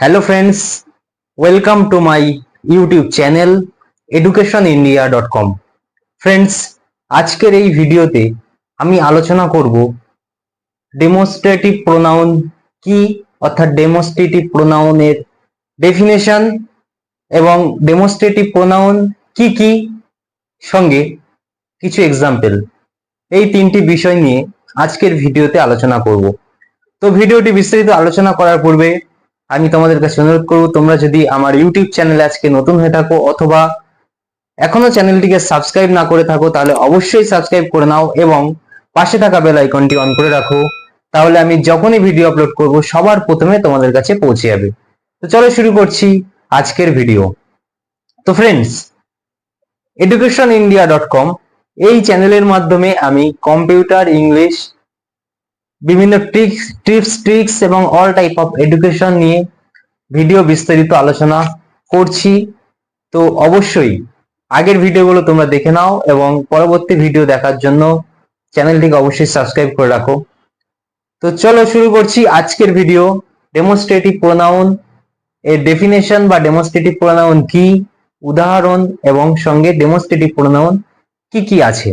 Hello friends welcome to my YouTube channel education India dot com friends আজকের এই ভিডিওতে আমি আলোচনা করব ডেমোস্ট্রেটিভ প্রোনাউন কি, অর্থাৎ ডেমোস্ট্রেটিভ প্রোনাউনের ডেফিনেশন এবং ডেমোস্ট্রেটিভ প্রোনাউন কি কি সঙ্গে কিছু এক্সাম্পল এই তিনটি বিষয় নিয়ে আজকের ভিডিওতে আলোচনা করব। তো ভিডিওটি বিস্তারিত আলোচনা করার পূর্বে আমি তোমাদের কাছে অনুরোধ করব, তোমরা যদি আমার ইউটিউব চ্যানেলে আজকে নতুন হয়ে থাকো অথবা এখনও চ্যানেলটিকে সাবস্ক্রাইব না করে থাকো, তাহলে অবশ্যই সাবস্ক্রাইব করে নাও এবং পাশে থাকা বেল আইকনটি অন করে রাখো। তাহলে আমি যখনই ভিডিও আপলোড করব, সবার প্রথমে তোমাদের কাছে পৌঁছে যাবে। তো চলো শুরু করছি আজকের ভিডিও। তো friends education India dot com এই চ্যানেলের মাধ্যমে আমি কম্পিউটার ইংলিশ বিভিন্ন ট্রিক্স টিপস ট্রিক্স এবং অল টাইপ অফ এডুকেশন নিয়ে ভিডিও বিস্তারিত আলোচনা করছি। তো অবশ্যই আগের ভিডিওগুলো তোমরা দেখে নাও এবং পরবর্তী ভিডিও দেখার জন্য চ্যানেলটিকে অবশ্যই সাবস্ক্রাইব করে রাখো। তো চলো শুরু করছি আজকের ভিডিও ডেমোস্ট্রেটিভ প্রোনাউন এর ডেফিনেশন বা ডেমোস্ট্রেটিভ প্রোনাউন কি, উদাহরণ এবং সঙ্গে ডেমোস্ট্রেটিভ প্রোনাউন কি কি আছে,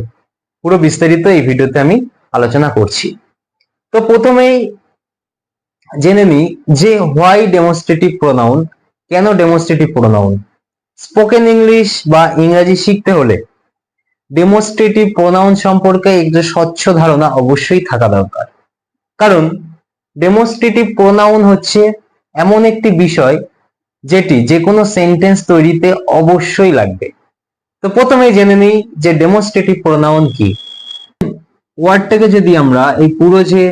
পুরো বিস্তারিত এই ভিডিওতে আমি আলোচনা করছি। তো প্রথমেই জেনে নিই যে হোয়াই ডেমোস্ট্রেটিভ প্রোনাউন কেন ডেমোস্ট্রেটিভ প্রোনাউন স্পোকেন ইংলিশ বা ইংরেজি শিখতে হলে ডেমোস্ট্রেটিভ প্রোনাউন সম্পর্কে একটু স্বচ্ছ ধারণা অবশ্যই থাকা দরকার। কারণ ডেমোস্ট্রেটিভ প্রোনাউন হচ্ছে এমন একটি বিষয় যেটি যে কোনো সেন্টেন্স তৈরিতে অবশ্যই লাগবে। তো প্রথমে জেনে নিই যে ডেমোস্ট্রেটিভ প্রোনাউন কি। ওয়ার্ডটাকে যদি আমরা এই পুরো যে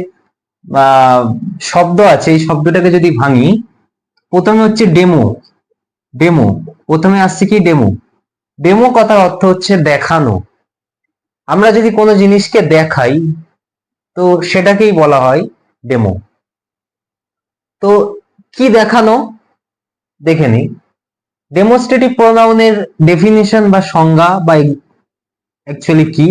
শব্দ আছে, এই শব্দটাকে যদি ভাঙি, প্রথমে হচ্ছে ডেমো ডেমো প্রথমে আসছে কি ডেমো ডেমো কথার অর্থ হচ্ছে দেখানো। আমরা যদি কোনো জিনিসকে দেখাই, তো সেটাকেই বলা হয় ডেমো তো কি দেখানো? দেখে নিই ডেমোস্ট্রেটিভ প্রোনাউনের ডেফিনিশন বা সংজ্ঞা বা অ্যাকচুয়ালি কি?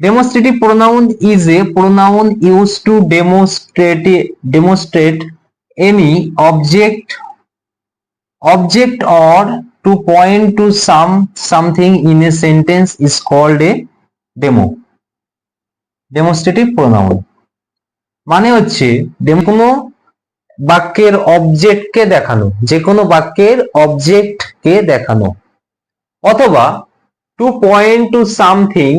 Demonstrative pronoun is a pronoun used to demonstrate demonstrate any object object or to point to some something in a sentence is called a demo demonstrative pronoun মানে হচ্ছে কোনো বাক্যের অবজেক্টকে দেখানো যে কোনো বাক্যের অবজেক্টকে দেখানো অথবা টু পয়েন্ট টু সামথিং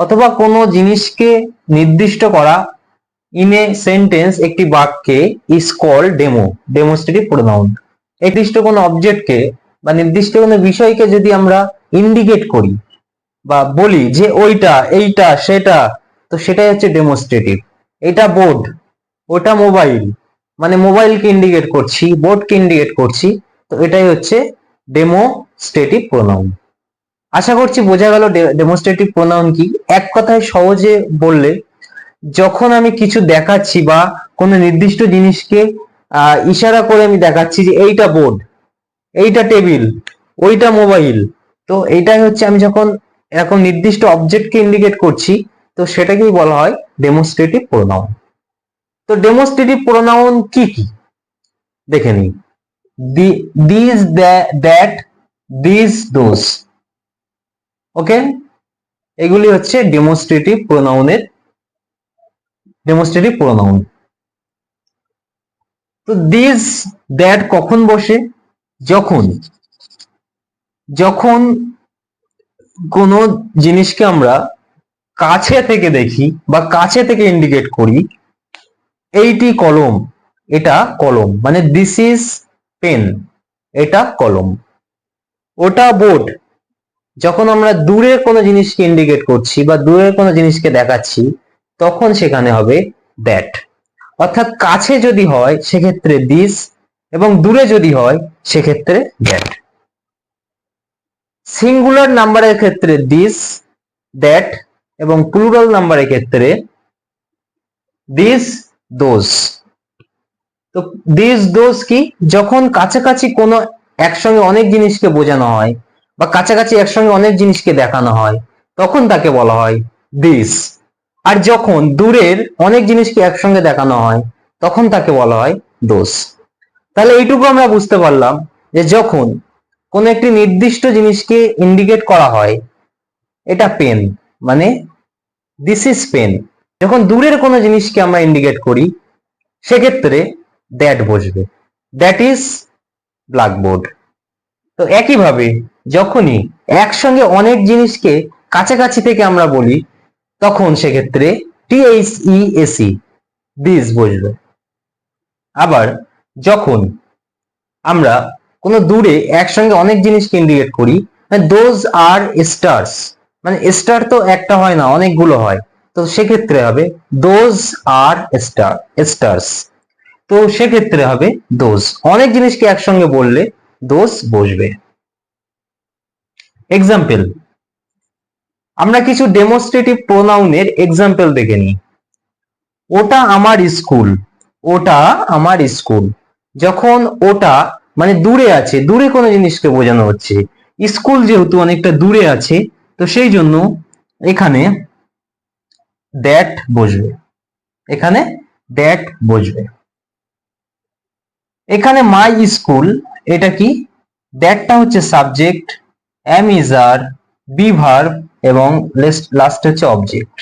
অথবা কোনো জিনিসকে নির্দিষ্ট করা ইন এ সেন্টেন্স একটি বাক্যে is call demo demonstrative pronoun নির্দিষ্ট কোনো অবজেক্টকে বা নির্দিষ্ট কোনো বিষয়কে যদি আমরা ইন্ডিকেট করি বা বলি যে ওইটা, এইটা, সেটা, তো সেটাই হচ্ছে ডেমোস্ট্রেটিভ এটা বোর্ড ওটা মোবাইল মানে মোবাইলকে ইন্ডিকেট করছি বোর্ডকে ইন্ডিকেট করছি, তো এটাই হচ্ছে ডেমোস্ট্রেটিভ প্রোনাউন আশা করছি বোঝা গেল ডেমোস্ট্রেটিভ প্রোনাউন কি। এক কথায় সহজে বললে যখন আমি কিছু দেখাচ্ছি বা কোনো নির্দিষ্ট জিনিসকে ইশারা করে আমি দেখাচ্ছি যে এইটা বোর্ড, এইটা টেবিল, ওইটা মোবাইল, তো এইটাই হচ্ছে আমি যখন এরকম নির্দিষ্ট অবজেক্টকে ইন্ডিকেট করছি, তো সেটাকেই বলা হয় ডেমোস্ট্রেটিভ প্রোনাউন তো ডেমোস্ট্রেটিভ প্রোনাউন কি কি? দেখে নিই। This that this those okay এগুলি হচ্ছে ডেমোস্ট্রেটিভ প্রোনাউনের ডেমোস্ট্রেটিভ প্রোনাউন তো দিস দ্যাট কখন বসে? যখন যখন কোনো জিনিসকে আমরা কাছে থেকে দেখি বা কাছে থেকে ইন্ডিকেট করি, এইটি কলম, এটা কলম মানে দিস ইজ পেন এটা কলম। ওটা বোর্ড যখন আমরা দূরের কোনো জিনিসকে ইন্ডিকেট করছি বা দূরের কোনো জিনিসকে দেখাচ্ছি, তখন সেখানে হবে দ্যাট অর্থাৎ কাছে যদি হয়, সেক্ষেত্রে দিস এবং দূরে যদি হয়, সেক্ষেত্রে দ্যাট সিঙ্গুলার নাম্বারের ক্ষেত্রে দিস দ্যাট এবং প্লুরাল নাম্বারের ক্ষেত্রে দিস দোজ তো দিস দোজ কি? যখন কাছাকাছি কোনো একসঙ্গে অনেক জিনিসকে বোঝানো হয় বা কাছাকাছি একসঙ্গে অনেক জিনিসকে দেখানো হয়, তখন তাকে বলা হয় দিস আর যখন দূরের অনেক জিনিসকে একসঙ্গে দেখানো হয়, তখন তাকে বলা হয় দোষ তাহলে এইটুকু আমরা বুঝতে পারলাম যে যখন কোন একটি নির্দিষ্ট জিনিসকে ইন্ডিকেট করা হয়, এটা পেন মানে দিস ইজ পেন যখন দূরের কোনো জিনিসকে আমরা ইন্ডিকেট করি, সেক্ষেত্রে দ্যাট বসবে। দ্যাট ইজ ব্ল্যাকবোর্ড তো একইভাবে যখনই একসঙ্গে অনেক জিনিসকে কাছাকাছি থেকে আমরা বলি, তখন সেক্ষেত্রে টিএইচ ই এসি দিস বসবে আবার যখন আমরা কোনো দূরে একসঙ্গে অনেক জিনিসকে ইন্ডিকেট করি দোজ আর স্টার্স মানে স্টার তো একটা হয় না, অনেকগুলো হয়, তো সেক্ষেত্রে হবে দোজ আর স্টার স্টার্স তো সেক্ষেত্রে হবে দোজ অনেক জিনিসকে একসঙ্গে বললে দোজ বসবে। এক্সাম্পল আমরা কিছু ডেমোস্ট্রেটিভ প্রোনাউনের এক্সাম্পল দেখে নিই। ওটা আমার স্কুল ওটা আমার স্কুল যখন ওটা মানে দূরে আছে, দূরে কোনো জিনিসকে বোঝানো হচ্ছে। স্কুল যেহেতু অনেকটা দূরে আছে, তো সেই জন্য এখানে দ্যাট বসবে। এখানে দ্যাট বসবে। এখানে মাই স্কুল এটা কি? দ্যাটটা হচ্ছে subject am is are be verb এবং লাস্ট হচ্ছে অবজেক্ট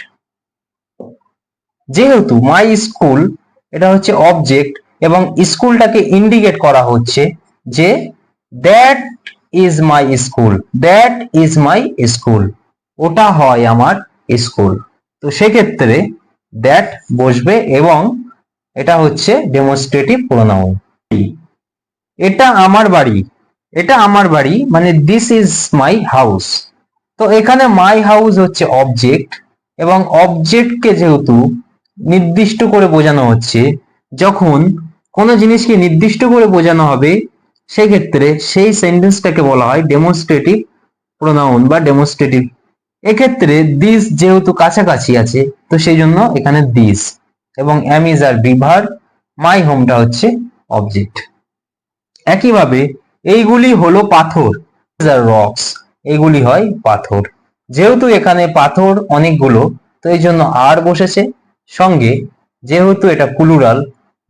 যেহেতু মাই স্কুল এটা হচ্ছে অবজেক্ট এবং স্কুলটাকে ইন্ডিকেট করা হচ্ছে যে that is my school that is my school ওটা হয় আমার স্কুল তো সেক্ষেত্রে দ্যাট বসবে এবং এটা হচ্ছে ডেমনস্ট্রেটিভ প্রোনাউন এটা আমার বাড়ি। এটা আমার বাড়ি মানে দিস ইজ মাই হাউস তো এখানে মাই হাউস হচ্ছে অবজেক্ট এবং অবজেক্টকে যেহেতু নির্দিষ্ট করে বোঝানো হচ্ছে, যখন কোনো জিনিসকে নির্দিষ্ট করে বোঝানো হবে, সেক্ষেত্রে সেই সেন্টেন্সটাকে বলা হয় ডেমনস্ট্রেটিভ প্রোনাউন বা ডেমনস্ট্রেটিভ এক্ষেত্রে দিস যেহেতু কাছাকাছি আছে, তো সেই জন্য এখানে দিস এবং ইজ আর বিভার মাই হোমটা হচ্ছে অবজেক্ট একইভাবে এইগুলি হলো পাথর। রক্স এগুলি হয় পাথর। যেহেতু এখানে পাথর অনেকগুলো, তো এই জন্য আর বসেছে। সঙ্গে যেহেতু এটা প্লুরাল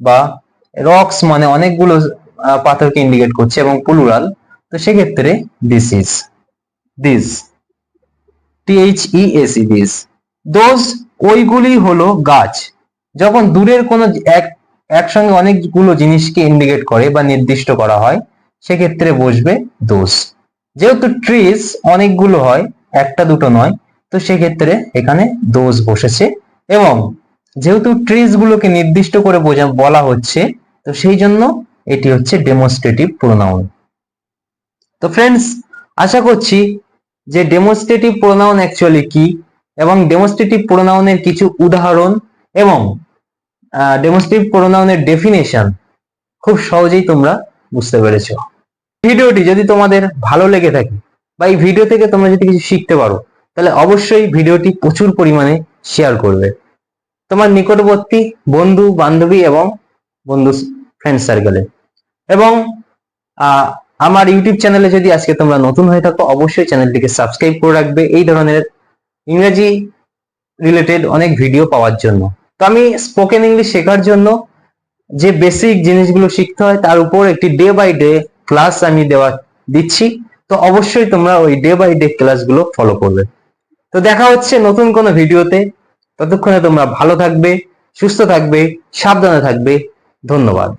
বা রক্স মানে অনেকগুলো পাথরকে ইন্ডিকেট করছে এবং প্লুরাল তো সেক্ষেত্রে this is this T H E S E this those ওইগুলি হলো গাছ। যখন দূরের কোনো এক, একসঙ্গে অনেকগুলো জিনিসকে ইন্ডিকেট করে বা নির্দিষ্ট করা হয় সেক্ষেত্রে বসবে দোষ। যেহেতু ট্রিজ অনেকগুলো হয়, একটা দুটো নয়, তো সেক্ষেত্রে এখানে দোষ বসেছে এবং যেহেতু ট্রিজ গুলোকে নির্দিষ্ট করে বোঝা, বলা হচ্ছে, তো সেই জন্য এটি হচ্ছে ডেমোস্ট্রেটিভ প্রোনাউন তো ফ্রেন্ডস আশা করছি যে ডেমোস্ট্রেটিভ প্রোনাউন অ্যাকচুয়ালি কি এবং ডেমোস্ট্রেটিভ প্রোনাউনের কিছু উদাহরণ এবং ডেমোস্ট্রেটিভ প্রোনাউনের ডেফিনেশন খুব সহজেই তোমরা বুঝতে পেরেছ। ভিডিওটি যদি তোমাদের ভালো লেগে থাকে বা এই ভিডিও থেকে তোমরা যদি কিছু শিখতে পারো, তাহলে অবশ্যই ভিডিওটি প্রচুর পরিমাণে শেয়ার করবে। তোমার নিকটবর্তী বন্ধু, বান্ধবী এবং বন্ধু ফ্রেন্ড সার্কেলে এবং আমার ইউটিউব চ্যানেলে যদি আজকে তোমরা নতুন হয়ে থাকো, অবশ্যই চ্যানেলটিকে সাবস্ক্রাইব করে রাখবে। এই ধরনের ইংরেজি রিলেটেড অনেক ভিডিও পাওয়ার জন্য। তো আমি স্পোকেন ইংলিশ শেখার জন্য যে বেসিক জিনিসগুলো শিখতে হয়, তার উপর একটি ডে বাই ডে ক্লাস আমি দেওয়া দিচ্ছি। তো অবশ্যই তোমরা ওই ডে বাই ডে ক্লাসগুলো ফলো করবে। তো দেখা হচ্ছে নতুন কোনো ভিডিওতে। ততক্ষণে তোমরা ভালো থাকবে, সুস্থ থাকবে, সাবধানে থাকবে। ধন্যবাদ।